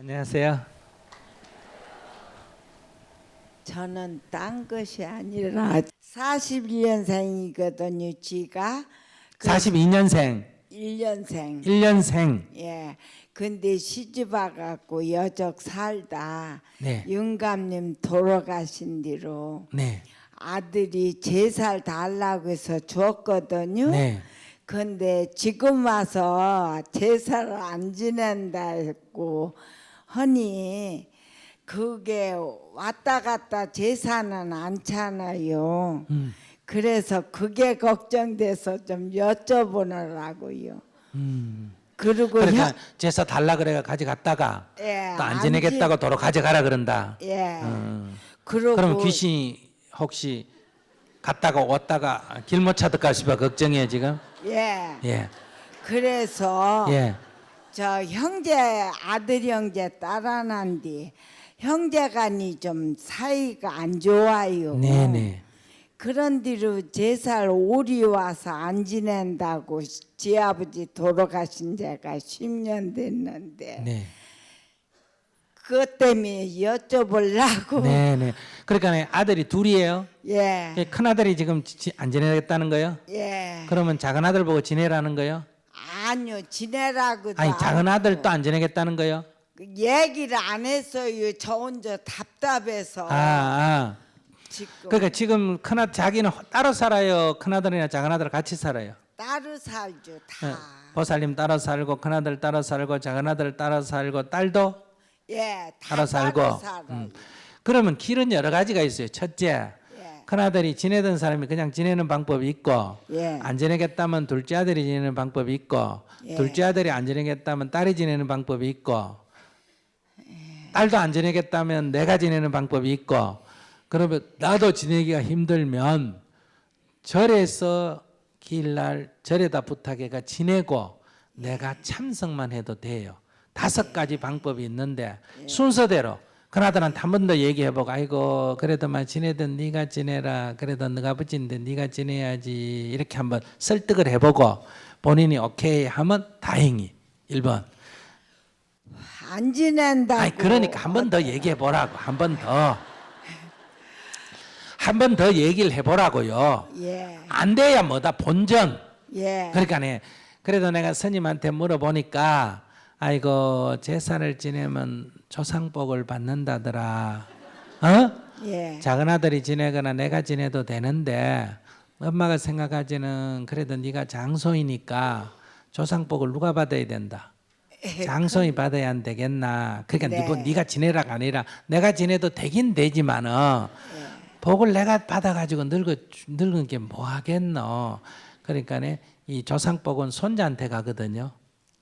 안녕하세요. 저는 딴 것이 아니라 41년생이거든요. 지가 그 42년생, 1년생. 1년생. 예. 근데 시집 와 갖고 여적 살다 네. 영감님 돌아가신 뒤로 네. 아들이 제살 달라고 해서 줬거든요. 네. 근데 지금 와서 제사를 안 지낸다 했고 허니 그게 왔다 갔다 제사는 않잖아요. 음. 그래서 그게 걱정돼서 좀 여쭤보느라고요. 음. 그리고 그러니까 혀- 제사 달라 그래가 가져갔다가 예, 또안안 지내겠다고 도로 가져가라 그런다. 예. 음. 그리고 그럼 귀신이 혹시 갔다가 왔다가 길 못 찾을까 싶어 걱정이에요 지금. 예. 예. 그래서 예. 저 형제 아들 형제 딸아난디 형제간이 좀 사이가 안 좋아요. 네네. 그런 뒤로 제살 오리 와서 안 지낸다고 지 아버지 돌아가신 지가 10년 됐는데 네. 그것 때문에 여쭤보려고 네네. 그러니까 아들이 둘이에요. 예. 큰 아들이 지금 지- 안 지내겠다는 거예요? 예. 그러면 작은 아들 보고 지내라는 거예요? 아니요 지내라고도 아니 안 작은. 아들도 안 지내겠다는 거예요? 그 얘기를 안 했어요. 저 혼자 답답해서 아, 아. 지금 그러니까 지금 큰아들 자기는 따로 살아요. 큰 아들이나 작은 아들 같이 살아요. 따로 살죠 다. 예. 보살님 따로 살고 큰 아들 따로 살고 작은 아들 따로 살고 딸도 예, 다 따로 살고. 따로. 음. 그러면 길은 여러 가지가 있어요. 첫째, 예. 큰 아들이 지내던 사람이 그냥 지내는 방법이 있고 예. 안 지내겠다면 둘째 아들이 지내는 방법이 있고 예. 둘째 아들이 안 지내겠다면 딸이 지내는 방법이 있고 딸도 안 지내겠다면 내가 지내는 방법이 있고 그러면 나도 지내기가 힘들면 절에서 길날 절에다 부탁해가 지내고 내가 참석만 해도 돼요. 다섯 가지 방법이 있는데 순서대로 그나들한테 한번 더 얘기해보고 아이고 그래도만 지내든 네가 지내라 그래도 네가 붙인데 네가 지내야지 이렇게 한번 설득을 해보고 본인이 오케이 하면 다행히 1번 안 지낸다고. 아니 그러니까 한 번 더 얘기해 보라고 한 번 더. 한 번 더 얘기를 해 보라고요. 예. 안 돼야 뭐다 본전. 예. 그러니까 네. 그래도 내가 스님한테 물어보니까 아이고 제사를 지내면 조상복을 받는다더라. 어? 예. 작은 아들이 지내거나 내가 지내도 되는데 엄마가 생각하기는 그래도 네가 장소이니까 조상복을 누가 받아야 된다. 장소이 받아야 안 되겠나. 그러니까 네. 네. 뭐 네가 지내라가 아니라 내가 지내도 되긴 되지만은 복을 내가 받아가지고 늙어 늙은 게 뭐 하겠노. 그러니까네 이 조상복은 손자한테 가거든요.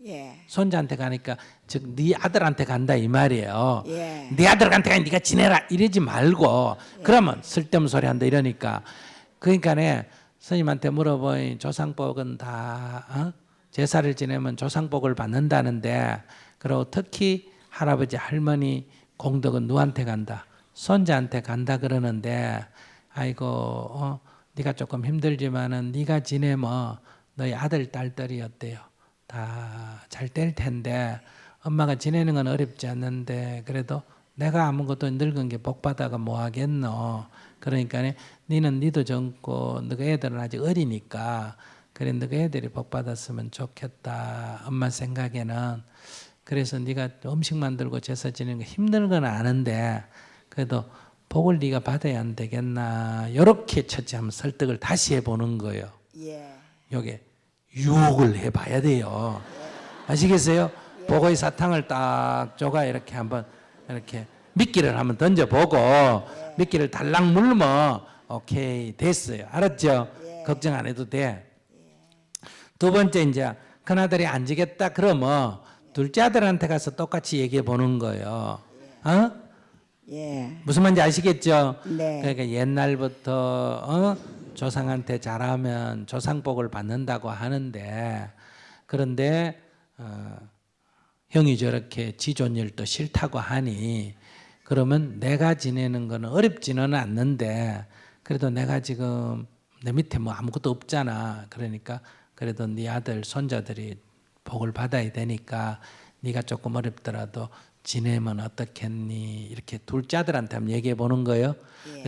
예. 손자한테 가니까 즉 네 아들한테 간다 이 말이에요. 예. 네 아들한테 가 네가 지내라 이러지 말고 그러면 쓸데없는 소리 한다 이러니까 그러니까네 스님한테 물어보니 조상복은 다 어? 제사를 지내면 조상복을 받는다는데 그리고 특히 할아버지 할머니 공덕은 누구한테 간다 손자한테 간다 그러는데 아이고 어? 네가 조금 힘들지만은 네가 지내면 너희 아들 딸들이 어때요? 다 잘 될 텐데 엄마가 지내는 건 어렵지 않는데 그래도 내가 아무것도 늙은 게 복 받아가 뭐 하겠노? 그러니까 니는 니도 젊고 너가 애들은 아직 어리니까 그래 너가 애들이 복 받았으면 좋겠다. 엄마 생각에는. 그래서 네가 음식 만들고 제사 지내는 거 힘든 건 아는데 그래도 복을 네가 받아야 안 되겠나? 요렇게 첫째 한번 설득을 다시 해보는 거예요. 예. 요게 유혹을 해봐야 돼요. 아시겠어요? 보고의 사탕을 딱 쪼가 이렇게 한번 이렇게 미끼를 한번 던져보고 미끼를 달랑 물면 오케이 됐어요. 알았죠? 걱정 안 해도 돼. 두 번째 이제 큰아들이 안 지겠다 그러면 둘째 아들한테 가서 똑같이 얘기해 보는 거예요. 어? 예. 무슨 말인지 아시겠죠? 네. 그러니까 옛날부터 어? 조상한테 잘하면 조상복을 받는다고 하는데 그런데 어, 형이 저렇게 지존 일도 싫다고 하니 그러면 내가 지내는 거는 어렵지는 않는데 그래도 내가 지금 내 밑에 뭐 아무것도 없잖아. 그러니까 그래도 네 아들 손자들이 복을 받아야 되니까 네가 조금 어렵더라도 지내면 어떻겠니 이렇게 둘째 아들한테 한번 얘기해 보는 거예요.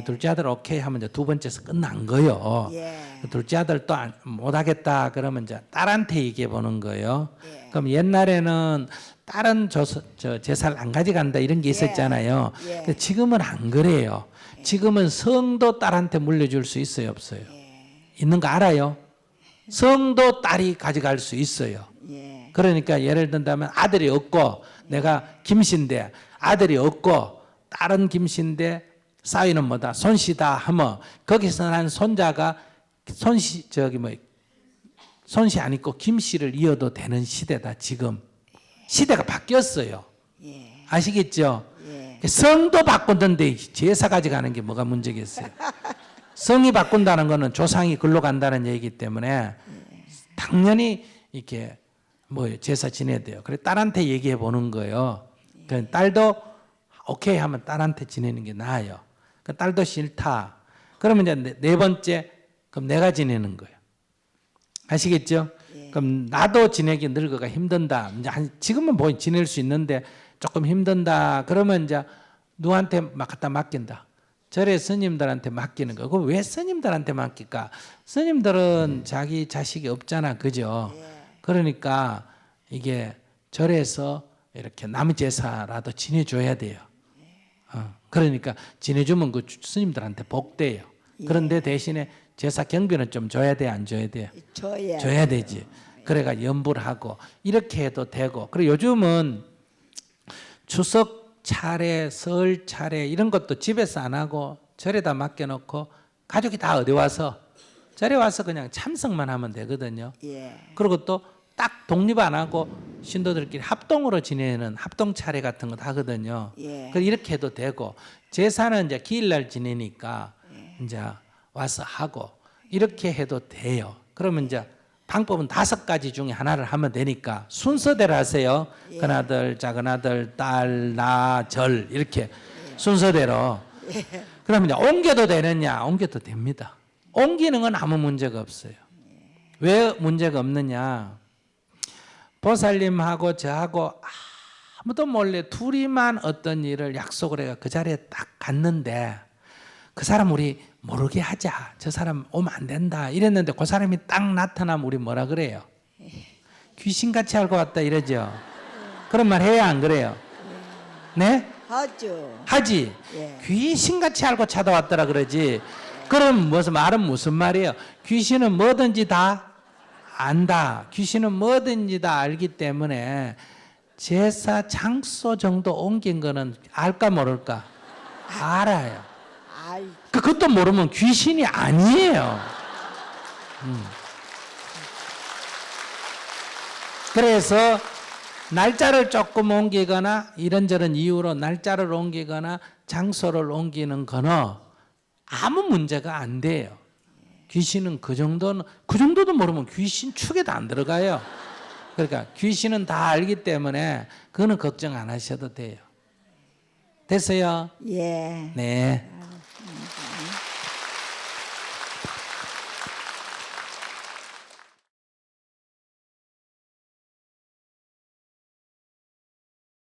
둘째 아들 오케이 하면 이제 두 번째에서 끝난 거예요. 예. 둘째 아들 또 못 하겠다 그러면 이제 딸한테 얘기해 보는 거예요. 예. 그럼 옛날에는 딸은 저, 저 제사를 안 가져간다 이런 게 있었잖아요. 예. 근데 지금은 안 그래요. 지금은 성도 딸한테 물려줄 수 있어요, 없어요? 있는 거 알아요? 성도 딸이 가져갈 수 있어요. 예. 그러니까 예를 든다면 아들이 없고 내가 김씨인데 아들이 없고 딸은 김씨인데 싸이는 뭐다 손씨다 하면 거기서 난 손자가 손씨 저기 뭐 손씨 안 있고 김씨를 이어도 되는 시대다 지금 시대가 바뀌었어요 예. 아시겠죠? 예. 성도 바꾼던데 제사 가져가는 게 뭐가 문제겠어요? 성이 바꾼다는 거는 조상이 글로 간다는 얘기이기 때문에 당연히 이렇게 뭐 제사 지내야 돼요. 그래 딸한테 얘기해 보는 거예요. 그 딸도 오케이 하면 딸한테 지내는 게 나아요. 그 딸도 싫다. 그러면 이제 네, 네 번째 그럼 내가 지내는 거예요. 아시겠죠? 그럼 나도 지내기 늙어가 힘든다. 이제 한, 지금은 뭐 지낼 수 있는데 조금 힘든다. 그러면 이제 누구한테 막 갖다 맡긴다. 절에 스님들한테 맡기는 거. 그럼 왜 스님들한테 맡길까? 스님들은 자기 자식이 없잖아. 그죠? 그러니까 이게 절에서 이렇게 남 제사라도 지내줘야 돼요. 어, 그러니까 지내주면 그 스님들한테 복돼요. 그런데 대신에 제사 경비는 좀 줘야 돼, 안 줘야 돼요? 줘야. 줘야 되지. 그래가 연부를 하고 이렇게 해도 되고. 그리고 요즘은 추석 차례, 설 차례 이런 것도 집에서 안 하고 절에다 맡겨놓고 가족이 다 어디 와서 절에 와서 그냥 참석만 하면 되거든요. 예. 그리고 또 딱 독립 안 하고 신도들끼리 합동으로 지내는 합동 차례 같은 거 하거든요. 예. 그 이렇게 해도 되고 제사는 이제 기일날 지내니까 이제 와서 하고 이렇게 해도 돼요. 그러면 이제 방법은 다섯 가지 중에 하나를 하면 되니까 순서대로 하세요. 큰 아들, 작은 아들, 딸, 나, 절 이렇게 순서대로. 그러면 이제 옮겨도 되느냐? 옮겨도 됩니다. 옮기는 건 아무 문제가 없어요. 왜 문제가 없느냐? 보살님하고 저하고 아무도 몰래 둘이만 어떤 일을 약속을 해가 그 자리에 딱 갔는데 그 사람 우리 모르게 하자. 저 사람 오면 안 된다. 이랬는데 그 사람이 딱 나타나면 우리 뭐라 그래요? 귀신같이 알고 왔다 이러죠. 그런 말 해야 안 그래요? 네? 하죠. 하지. 예. 귀신같이 알고 찾아왔더라 그러지. 그럼 무슨 말은 무슨 말이에요? 귀신은 뭐든지 다 안다. 귀신은 뭐든지 다 알기 때문에 제사 장소 정도 옮긴 거는 알까 모를까? 알아요. 그- 그것도 모르면 귀신이 아니에요. 음. 그래서 날짜를 조금 옮기거나 이런저런 이유로 날짜를 옮기거나 장소를 옮기는 거는 아무 문제가 안 돼요. 귀신은 그 정도는 그 정도도 모르면 귀신 축에도 안 들어가요. 그러니까 귀신은 다 알기 때문에 그거는 걱정 안 하셔도 돼요. 됐어요? 예. 네.